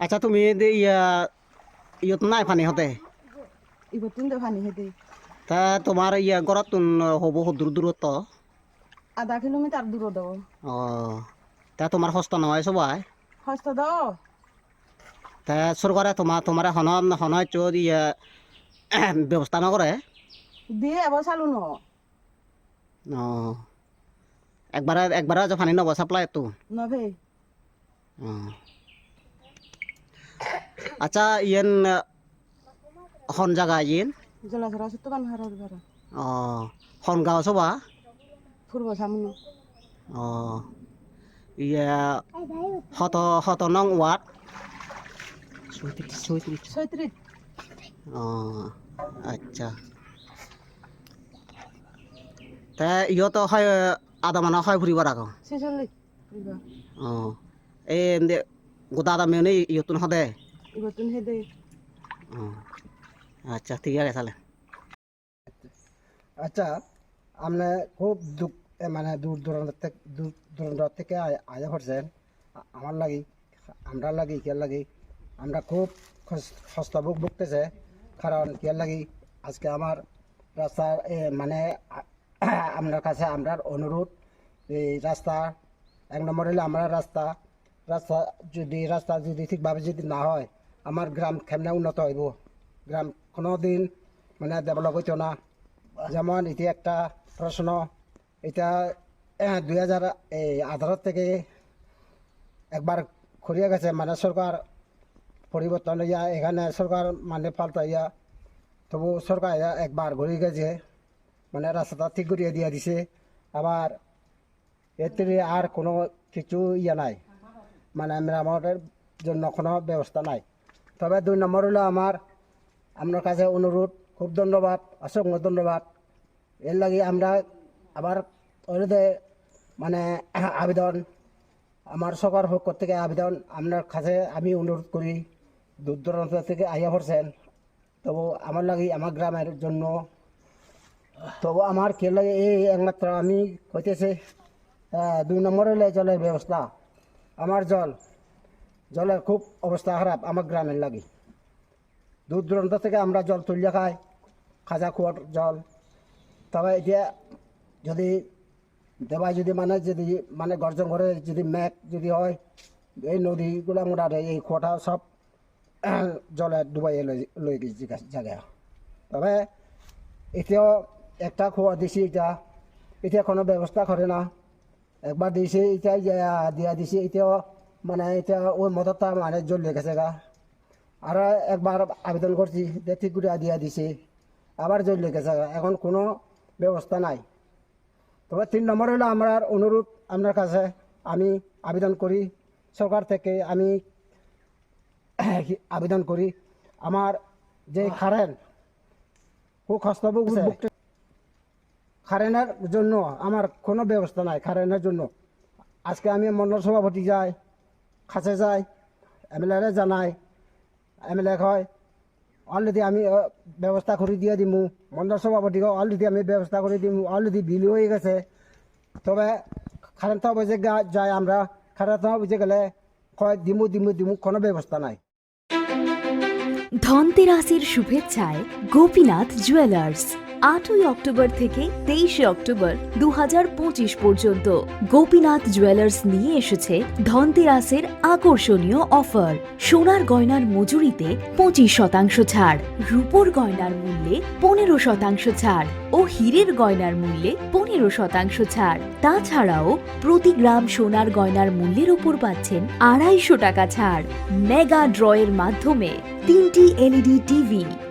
আচ্ছা তুমি ইয়া ইয়ত নাই পানি হতে? ইবতুন দে পানি হেদে তা তোমার ইয়া গড়ত হব দূর দূরত্ব আধা কিলোমিটার দূর দাও ও তা তোমার হস্ত নহয় সবাই হস্ত দাও তা সরকারে তোমার তোমার হন হনয় চোর ইয়া ব্যবস্থা নকরে দিয়ে এবার চালু ন। ও একবারে একবারে পানি নব সাপ্লাই তো? নভে। ও। আচ্ছা ইয়েন হন জায়গা ইয়েন? জলাধরা সত্য বান হারার ঘর। ও হন গাঁও সবা? ফুরব সামনে। ও ইয়া হত হত নং ওয়াট সৈত্রিশ সৈত্রিশ। ছয়ত্রিশ ও আচ্ছা। তা ইয়তো হয় আদা মানা হয় ফুরিবার আগ? ছেচল্লিশ। ও এই গোটা আদা মেনে ইয়তুন হদে? হেদে ও আচ্ছা ঠিক আছে তাহলে। আচ্ছা আপনি খুব দুঃখ মানে দূর দূরান্ত থেকে দূর দূরান্ত থেকে আয়- আয়া করছেন আমার লাগি আমরা লাগি কিয়ার লাগি আমরা খুব সস্তা বুক ভুগতেছে। কারণ কিয়ার লাগি আজকে আমার রাস্তার এ, মানে আপনার কাছে আমরা অনুরোধ এই রাস্তা এক নম্বর হলে আমার রাস্তা রাস্তা যদি রাস্তা যদি ঠিকভাবে যদি না হয় আমার গ্রাম কেমনে উন্নত হইব গ্রাম কোনো দিন মানে ডেভেলপ হইতো না। যেমন এটি একটা প্রশ্ন এটা দুই হাজার এই আঠারো থেকে একবার খরিয়ে গেছে মানে সরকার পরিবর্তন হইয়া এখানে সরকার মানে পাল্টাইয়া তবু সরকার ইয়া একবার ঘুরে গেছে মানে রাস্তাটা ঠিক করিয়ে দিয়ে দিছে। আবার এর আর কোনো কিছু ইয়ে নাই। মানে মেরামতের জন্য কোনো ব্যবস্থা নাই। তবে দুই নম্বর হলো আমার, আপনার কাছে অনুরোধ, খুব ধন্যবাদ, অসংখ্য ধন্যবাদ। এর লাগে আমরা আবার মানে আবেদন, আমার সরকার পক্ষ থেকে আবেদন, আপনার কাছে আমি অনুরোধ করি, দূর দূরান্ত থেকে আইয়া পড়ছেন। তবু আমার লাগে, আমার গ্রামের জন্য, তবু আমার কে লাগে, এই একমাত্র আমি কইতেছে দুই নম্বর হলে জলের ব্যবস্থা। আমার জল জলের খুব অবস্থা খারাপ আমার গ্রামের লাগে। দূর দূরান্ত থেকে আমরা জল তুলিয়া খাই, খাজা খোয়ার জল। তবে এতিয়া যদি দেবাই যদি মানে যদি মানে গর্জন করে, যদি মেঘ যদি হয়, এই নদীগুলো মোটা এই খোয়াটা সব জলে ডুবাই লৈ লৈ গেছে জায়গা তবে এতিয়াও একটা খোয়া দিছি এটা এতিয়া কোনো ব্যবস্থা করে না। একবার দিয়েছে এটা দিয়া দিছে, এতিয়াও মানে এটা ওই মদতটা মানে জ্বলে গেছে গা। আর একবার আবেদন করছি ঠিক করে দিয়া দিছে। আবার জ্বলে গেছে গা। এখন কোনো ব্যবস্থা নাই। তবে তিন নম্বর হলো আমার অনুরোধ আপনার কাছে আমি আবেদন করি। সরকার থেকে আমি আবেদন করি। আমার যে কারেন্ট খুব হস্তবুক কারেন্টের জন্য আমার কোনো ব্যবস্থা নাই কারেন্টের জন্য। আজকে আমি মন্ডল সভাপতি যাই কাছে যাই এমএলএরে জানাই এমএলএ হয় অলরেডি আমি ব্যবস্থা করে দিয়ে দিমু মন্ডল সভাপতিকে অলরেডি আমি ব্যবস্থা করে দিমু অলরেডি বিল হয়ে গেছে। তবে কারেন্ট অবশ্যই যাই আমরা কারেন্ট অবশ্যই গেলে কয়, দিমু দিমু দিমু, কোনো ব্যবস্থা নাই। ধনতেরাসের শুভেচ্ছায় গোপীনাথ জুয়েলার্স। আটই অক্টোবর থেকে তেইশে অক্টোবর দু হাজার পঁচিশ পর্যন্ত। গোপীনাথ জুয়েলার্স নিয়ে এসেছে ধনতেরাসের আকর্ষণীয় অফার। সোনার গয়নার মজুরিতে পঁচিশ শতাংশ ছাড়, রূপোর গয়নার মূল্যে পনেরো শতাংশ ছাড় ও হীরের গয়নার মূল্যে পনেরো শতাংশ ছাড়। তাছাড়াও প্রতি গ্রাম সোনার গয়নার মূল্যের ওপর পাচ্ছেন আড়াইশো টাকা ছাড়। মেগা ড্রয়ের মাধ্যমে তিনটি এলইডি টিভি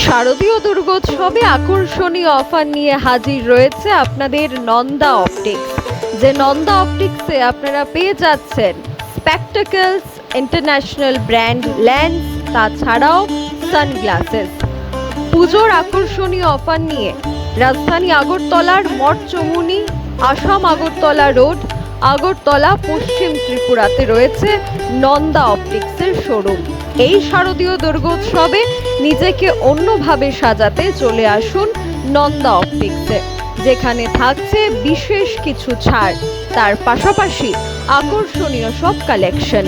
শারদীয় দুর্গোৎসবে আকর্ষণীয় অফার নিয়ে হাজির রয়েছে আপনাদের নন্দা অপটিক্স। যে নন্দা অপটিক্সে আপনারা পেয়ে যাচ্ছেন স্পেকটাকলস, ইন্টারন্যাশনাল ব্র্যান্ড লেন্স তাছাড়াও সানগ্লাসেস। পুজোর আকর্ষণীয় অফার নিয়ে রাজধানী আগরতলার মঠচমুনি আসাম আগরতলা রোড, আগরতলা পশ্চিম ত্রিপুরাতে রয়েছে নন্দা অপটিক্সের শোরুম। এই শারদীয় দুর্গোৎসবে নিজেকে অন্যভাবে সাজাতে চলে আসুন নন্দা অপটিক্সে, যেখানে থাকছে বিশেষ কিছু ছাড়। তার পাশাপাশি আকর্ষণীয় সব কালেকশন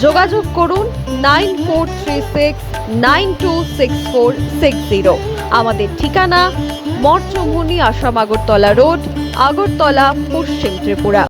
যোগাযোগ করুন nine four three six nine two six four six zero. আমাদের ঠিকানা মঠচমুনি আসাম আগরতলা রোড, আগরতলা, পশ্চিম ত্রিপুরা।